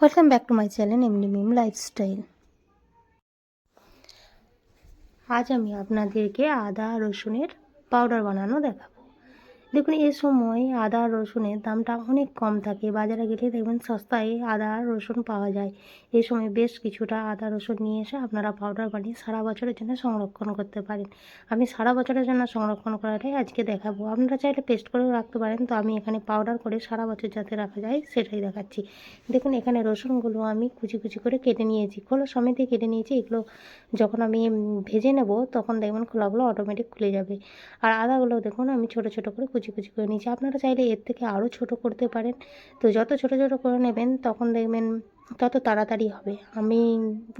Welcome back to my channel এমনি Mim lifestyle আজ আমি আপনাদেরকে আদা রসুনের পাউডার বানানো দেখাবো। দেখুন, এ সময় আদা, রসুনের দামটা অনেক কম থাকে। বাজারে গেলে দেখবেন সস্তায় আদা, রসুন পাওয়া যায়। এই সময় বেশ কিছুটা আদা, রসুন নিয়ে এসে আপনারা পাউডার বানিয়ে সারা বছরের জন্য সংরক্ষণ করতে পারেন। আমি সারা বছরের জন্য সংরক্ষণ করাটাই আজকে দেখাবো। আপনারা চাইলে পেস্ট করেও রাখতে পারেন, তো আমি এখানে পাউডার করে সারা বছর যাতে রাখা যায় সেটাই দেখাচ্ছি। দেখুন, এখানে রসুনগুলো আমি কুচি কুচি করে কেটে নিয়েছি। খোলা সমেতই কেটে নিয়েছি। এগুলো যখন আমি ভেজে নেব, তখন দেখবেন খোলাগুলো অটোমেটিক খুলে যাবে। আর আদাগুলো দেখুন, আমি ছোট ছোট করে কুচি কুচি করে নিয়েছি। আপনারা চাইলে এর থেকে আরও ছোট করতে পারেন। তো যত ছোট ছোট করে নেবেন, তখন দেখবেন তত তাড়াতাড়ি হবে। আমি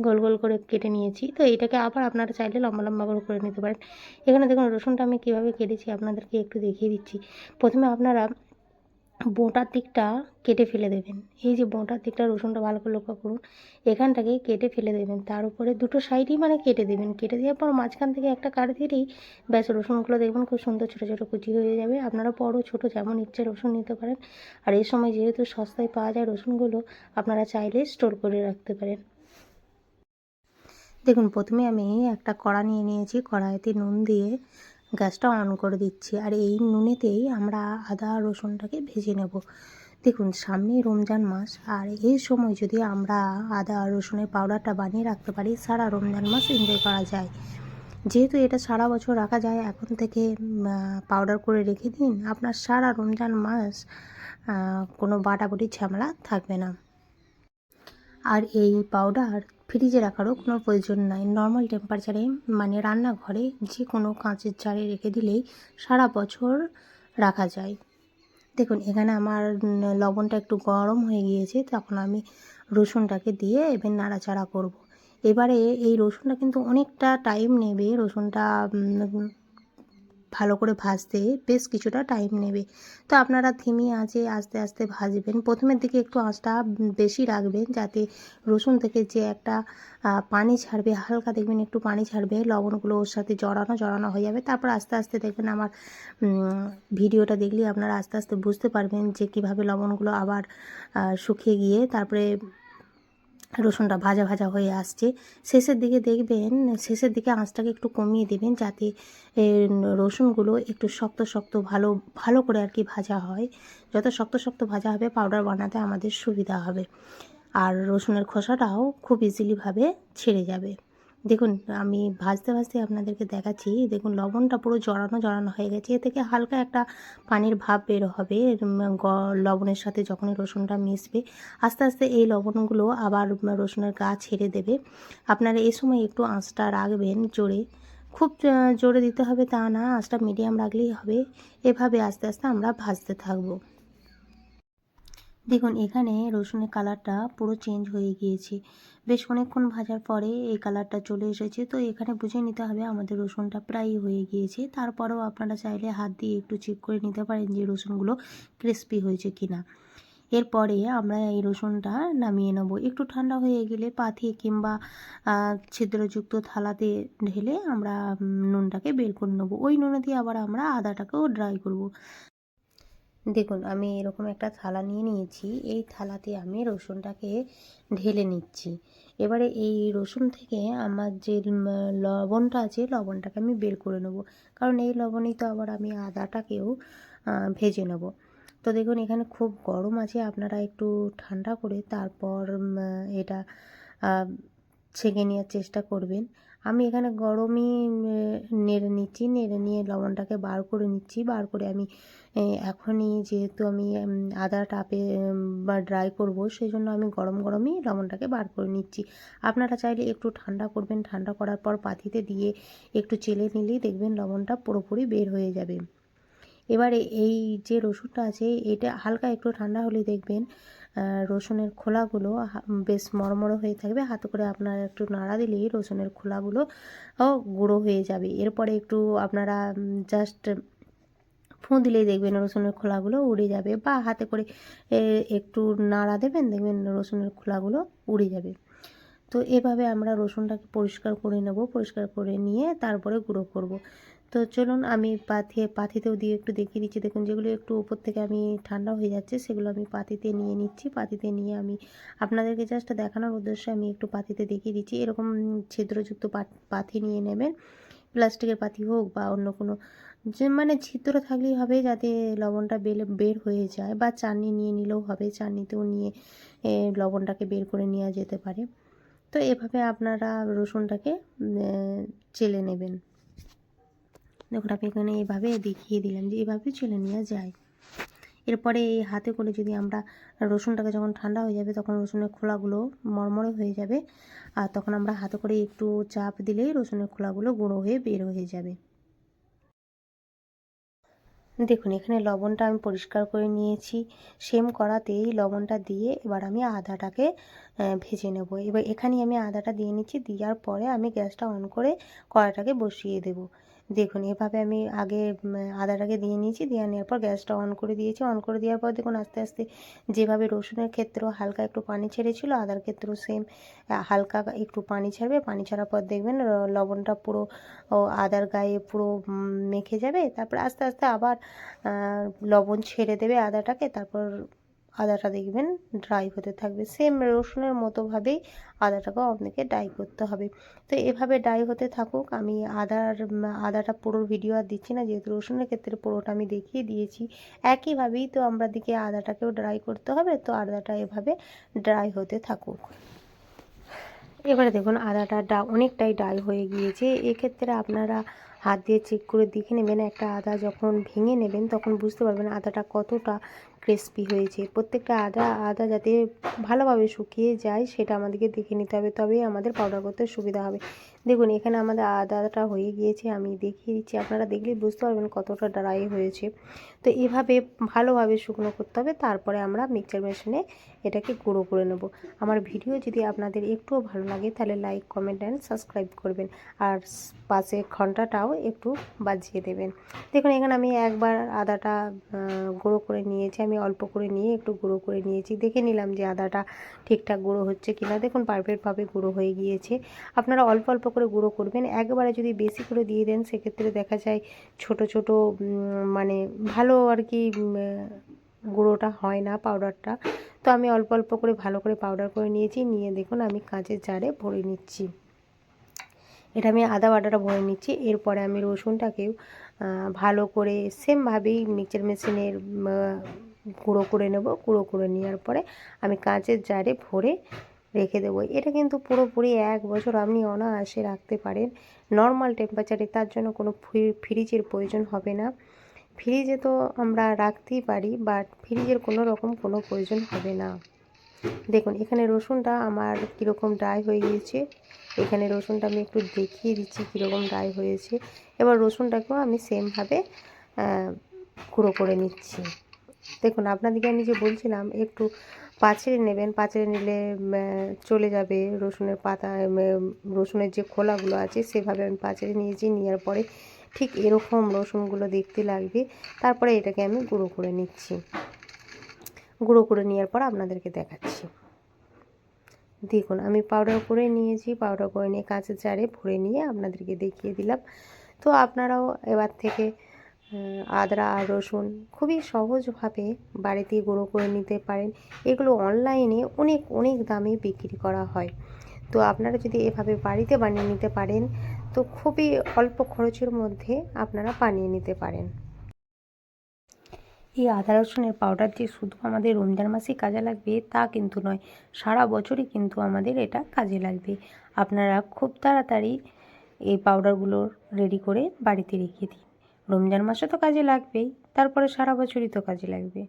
গোল গোল করে কেটে নিয়েছি। তো এটাকে আবার আপনারা চাইলে লম্বা লম্বা করে করে নিতে পারেন। এখানে দেখুন, রসুনটা আমি কীভাবে কেটেছি আপনাদেরকে একটু দেখিয়ে দিচ্ছি। প্রথমে আপনারা বোঁটার দিকটা কেটে ফেলে দেবেন। এই যে বোঁটার দিকটা রসুনটা ভালো করে লক্ষ্য করুন, এখানটাকে কেটে ফেলে দেবেন। তার উপরে দুটো সাইডই মানে কেটে দেবেন। কেটে দেওয়ার পর মাঝখান থেকে একটা কাট দিলেই ব্যাস রসুনগুলো দেখবেন খুব সুন্দর ছোটো ছোটো কুচি হয়ে যাবে। আপনারা বড়ো ছোটো যেমন ইচ্ছে রসুন নিতে পারেন। আর এই সময় যেহেতু সস্তায় পাওয়া যায় রসুনগুলো, আপনারা চাইলে স্টোর করে রাখতে পারেন। দেখুন, প্রথমে আমি একটা কড়া নিয়ে নিয়েছি। কড়াইতে নুন দিয়ে গ্যাসটা অন করে দিচ্ছি। আর এই নুনেতেই আমরা আদা, রসুনটাকে ভেজে নেব। দেখুন সামনেই রমজান মাস, আর এই সময় যদি আমরা আদা রসুনের পাউডারটা বানিয়ে রাখতে পারি, সারা রমজান মাস এনজয় করা যায়। যেহেতু এটা সারা বছর রাখা যায়, এখন থেকে পাউডার করে রেখে দিন, আপনার সারা রমজান মাস কোনো বাটাবুটি ঝামেলা থাকবে না। আর এই পাউডার ফ্রিজে রাখারও কোনো প্রয়োজন নাই। নর্মাল টেম্পারেচারে মানে রান্নাঘরে যে কোনো কাঁচের জারে রেখে দিলেই সারা বছর রাখা যায়। দেখুন, এখানে আমার লবণটা একটু গরম হয়ে গিয়েছে, তখন আমি রসুনটাকে দিয়ে এবার নাড়াচাড়া করব। এবারে এই রসুনটা কিন্তু অনেকটা টাইম নেবে। রসুনটা ভালো করে ভাজতে বেশ কিছুটা টাইম নেবে। তো আপনারা ধিমি আঁচে আস্তে আস্তে ভাজবেন। প্রথমের দিকে একটু আঁচটা বেশি রাখবেন যাতে রসুন থেকে যে একটা পানি ছাড়বে, হালকা দেখবেন একটু পানি ছাড়বে, লবণগুলো ওর সাথে জড়ানো জড়ানো হয়ে যাবে। তারপর আস্তে আস্তে দেখবেন আমার ভিডিওটা দেখলে আপনারা আস্তে আস্তে বুঝতে পারবেন যে কীভাবে লবণগুলো আবার শুকিয়ে গিয়ে তারপরে রসুনটা ভাজা ভাজা হয়ে আসছে। শেষের দিকে দেখবেন, শেষের দিকে আঁচটাকে একটু কমিয়ে দেবেন যাতে রসুনগুলো একটু শক্ত শক্ত ভালো ভালো করে আর কি ভাজা হয়। যত শক্ত শক্ত ভাজা হবে পাউডার বানাতে আমাদের সুবিধা হবে। আর রসুনের খোসাটাও খুব ইজিলিভাবে ছেড়ে যাবে। দেখুন, আমি ভাজতে ভাজতে আপনাদেরকে দেখাচ্ছি, দেখুন লবণটা পুরো জড়ানো জড়ানো হয়ে গেছে, এ থেকে হালকা একটা পানির ভাব বের হবে লবণের সাথে যখনই রসুনটা মিশবে, আস্তে আস্তে এই লবণগুলো আবার রসুনের গা ছেড়ে দেবে। আপনারা এই সময় একটু আঁচটা রাখবেন জোরে, খুব জোরে দিতে হবে তা না, আঁচটা মিডিয়াম রাখলেই হবে, এভাবে আস্তে আস্তে আমরা ভাজতে থাকব। দেখুন, এখানে রসুনের কালারটা পুরো চেঞ্জ হয়ে গিয়েছে। বেশ অনেকক্ষণ ভাজার পরে এই কালারটা চলে এসেছে। তো এখানে বুঝে নিতে হবে আমাদের রসুনটা প্রায় হয়ে গিয়েছে। তারপরেও আপনারা চাইলে হাত দিয়ে একটু চেক করে নিতে পারেন যে রসুনগুলো ক্রিস্পি হয়েছে কিনা। এরপরে আমরা এই রসুনটা নামিয়ে নেব। একটু ঠান্ডা হয়ে গেলে পাথি কিংবা ছিদ্রযুক্ত থালাতে ঢেলে আমরা নুনটাকে বের করে নেব। ওই নুনে দিয়ে আবার আমরা আদাটাকেও ড্রাই করব। দেখুন, আমি এরকম একটা থালা নিয়ে নিয়েছি। এই থালাতে আমি রসুনটাকে ঢেলে নিচ্ছি। এবারে এই রসুন থেকে আমার যে লবণটা আছে, লবণটাকে আমি বের করে নেব। কারণ এই লবণেই তো আবার আমি আদাটাকেও ভেজে নেব। তো দেখুন, এখানে খুব গরম আছে। আপনারা একটু ঠান্ডা করে তারপর এটা ছেঁকে নেওয়ার চেষ্টা করবেন। আমি এখানে গরমই নেড়ে নিচ্ছি, নেড়ে নিয়ে লবণটাকে বার করে নিচ্ছি। বার করে আমি এখনই যেহেতু আমি আদা টাপে বা ড্রাই করব সেই জন্য আমি গরম গরমই লবণটাকে বার করে নিচ্ছি। আপনারা চাইলে একটু ঠান্ডা করবেন। ঠান্ডা করার পর পাতিতে দিয়ে একটু চেলে নিলেই দেখবেন লবণটা পুরোপুরি বের হয়ে যাবে। এবারে এই যে রসুনটা আছে, এটা হালকা একটু ঠান্ডা হলে দেখবেন রসুনের খোলাগুলো বেশ মরমরো হয়ে থাকবে। হাতে করে আপনারা একটু নাড়া দিলেই রসুনের খোলাগুলো গুঁড়ো হয়ে যাবে। এরপরে একটু আপনারা জাস্ট ফুঁ দিলেই দেখবেন রসুনের খোলাগুলো উড়ে যাবে বা হাতে করে একটু নাড়া দেবেন, দেখবেন রসুনের খোলাগুলো উড়ে যাবে। তো এভাবে আমরা রসুনটাকে পরিষ্কার করে নেব, পরিষ্কার করে নিয়ে তারপরে গুঁড়ো করব। তো চলুন আমি পাথি পাথিতেও দিয়ে একটু দেখিয়ে দিচ্ছি। দেখুন, যেগুলো একটু উপর থেকে আমি ঠান্ডা হয়ে যাচ্ছে, সেগুলো আমি পাতিতে নিয়ে নিচ্ছি। পাতিতে নিয়ে আমি আপনাদেরকে জাস্ট দেখানোর উদ্দেশ্যে আমি একটু পাতিতে দেখিয়ে দিচ্ছি। এরকম ছিদ্রযুক্ত পাথি নিয়ে নেবেন। প্লাস্টিকের পাতি হোক বা অন্য কোনো, যে মানে ছিদ্র থাকলেই হবে যাতে লবণটা বেলে, বের হয়ে যায় বা চাটনি নিয়ে নিলেও হবে। চাটনিতেও নিয়ে লবণটাকে বের করে নেওয়া যেতে পারে। তো এভাবে আপনারা রসুনটাকে চেলে নেবেন। আমি এখানে এভাবে দেখিয়ে দিলাম যে এভাবে চেলে নেওয়া যায়। এরপরে এই হাতে করে যদি আমরা রসুনটাকে যখন ঠান্ডা হয়ে যাবে, তখন রসুনের খোলাগুলো মরমরে হয়ে যাবে। আর তখন আমরা হাতে করে একটু চাপ দিলেই রসুনের খোলাগুলো গুঁড়ো হয়ে বের হয়ে যাবে। দেখুন, এখানে লবণটা আমি পরিষ্কার করে নিয়েছি। সেম কড়াতেই লবণটা দিয়ে এবার আমি আদাটাকে ভেজে নেব। এবার এখানে আমি আদাটা দিয়ে নিচ্ছি, দেওয়ার পরে আমি গ্যাসটা অন করে কড়াটাকে বসিয়ে দেব। দেখুন, এভাবে আমি আগে আদাটাকে দিয়ে নিয়েছি, দিয়ে নেওয়ার পর গ্যাসটা অন করে দিয়েছি। অন করে দেওয়ার পর দেখুন, আস্তে আস্তে যেভাবে রসুনের ক্ষেত্রেও হালকা একটু পানি ছেড়েছিল, আদার ক্ষেত্রেও সেম হালকা একটু পানি ছাড়বে। পানি ছাড়ার পর দেখবেন লবণটা পুরো আদার গায়ে পুরো মেখে যাবে। তারপর আস্তে আস্তে আবার লবণ ছেড়ে দেবে আদাটাকে। তারপর আদাটা দেখবেন ড্রাই হতে থাকবে। সেম রসুনের মতোভাবেই আদাটাকেও আপনাকে ড্রাই করতে হবে। তো এভাবে ড্রাই হতে থাকুক, আমি আদার আদাটা পুরো ভিডিও আর দিচ্ছি না, যেহেতু রসুনের ক্ষেত্রে পুরোটা আমি দেখিয়ে দিয়েছি। একইভাবেই তো আমরা দিকে আদাটাকেও ড্রাই করতে হবে, তো আদাটা এভাবে ড্রাই হতে থাকুক। এবারে দেখুন, আদাটা ডা, অনেকটাই ডাল হয়ে গিয়েছে। এক্ষেত্রে আপনারা হাত দিয়ে চেক করে দেখে নেবেন, একটা আদা যখন ভেঙে নেবেন তখন বুঝতে পারবেন আদাটা কতটা ক্রিস্পি হয়েছে। প্রত্যেকটা আদা আদা যাতে ভালোভাবে শুকিয়ে যায় সেটা আমাদেরকে দেখে নিতে হবে, তবেই আমাদের পাউডার করতে সুবিধা হবে। দেখুন, এখানে আমাদের আদাটা হয়ে গিয়েছে, আমি দেখিয়ে দিচ্ছি। আপনারা দেখলেই বুঝতে পারবেন কতটা ড্রাই হয়েছে। তো এভাবে ভালোভাবে শুকনো করতে হবে, তারপরে আমরা মিক্সচার মেশিনে এটাকে গুঁড়ো করে নেব। আমার ভিডিও যদি আপনাদের একটুও ভালো লাগে, তাহলে লাইক কমেন্ট অ্যান্ড সাবস্ক্রাইব করবেন। আর পাশে ঘন্টাটাও একটু বাজিয়ে দেবেন। দেখুন, এখানে আমি একবার আদাটা গুঁড়ো করে নিয়েছি, আমি অল্প করে নিয়ে একটু গুঁড়ো করে নিয়েছি। দেখে নিলাম যে আদাটা ঠিকঠাক গুঁড়ো হচ্ছে কিনা। দেখুন পারফেক্টভাবে গুঁড়ো হয়ে গিয়েছে। আপনারা অল্প অল্প করে গুঁড়ো করবেন। একবারে যদি বেশি করে দিয়ে দেন, সেক্ষেত্রে দেখা যায় ছোট ছোট মানে ভালো আর কি গুঁড়োটা হয় না পাউডারটা। তো আমি অল্প অল্প করে ভালো করে পাউডার করে নিয়েছি। নিয়ে দেখুন, আমি কাঁচের জারে ভরে নিচ্ছি। এটা আমি আদা বাটাটা ভরে নিচ্ছি। এরপরে আমি রসুনটাকেও ভালো করে সেমভাবেই মিক্সচার মেশিনের গুঁড়ো করে নেব। গুঁড়ো করে নেওয়ার পরে আমি কাঁচের জারে ভরে রেখে দেবো। এটা কিন্তু পুরোপুরি এক বছর আপনি অনায়াসে রাখতে পারেন। নর্মাল টেম্পারেচারে তার জন্য কোনো ফ্রি- ফ্রিজের প্রয়োজন হবে না। ফ্রিজে তো আমরা রাখতেই পারি বাট ফ্রিজের কোনো রকম কোনো প্রয়োজন হবে না। দেখুন, এখানে রসুনটা আমার কীরকম ড্রাই হয়ে গিয়েছে। এখানে রসুনটা আমি একটু দেখিয়ে দিচ্ছি কীরকম ড্রাই হয়েছে। এবার রসুনটাকেও আমি সেমভাবে গুঁড়ো করে নিচ্ছি। দেখুন, আপনাদেরকে আমি যে বলছিলাম, একটু পাচড়ে নেবেন পাচড়ে নিলে চলে যাবে রসুনের পাতা রসুনের যে খোলাগুলো আছে সেভাবে আমি পাচড়ে নিয়েছি, নেওয়ার পরে ঠিক এরকম রসুনগুলো দেখতে লাগবে। তারপরে এটাকে আমি গুঁড়ো করে নিচ্ছি। গুঁড়ো করে নেওয়ার পর আপনাদেরকে দেখাচ্ছি। দেখুন, আমি পাউডার করে নিয়েছি পাউডার করে নিয়ে কাঁচের জারে ভরে নিয়ে আপনাদেরকে দেখিয়ে দিলাম। তো আপনারাও এবার থেকে আদা রসুন খুবই সহজভাবে বাড়িতে গুঁড়ো করে নিতে পারেন। এগুলো অনলাইনে অনেক অনেক দামে বিক্রি করা হয়। তো আপনারা যদি এভাবে বাড়িতে বানিয়ে নিতে পারেন, তো খুবই অল্প খরচের মধ্যে আপনারা বানিয়ে নিতে পারেন। এই আদা, রসুনের পাউডার যে শুধু আমাদের রমজান মাসেই কাজে লাগবে, তা কিন্তু নয়, সারা বছরই কিন্তু আমাদের এটা কাজে লাগবে। আপনারা খুব তাড়াতাড়ি এই পাউডারগুলো রেডি করে বাড়িতে রেখে দিন। রমজান মাসে তো কাজে লাগবেই তারপরে সারা বছরই তো কাজে লাগবে।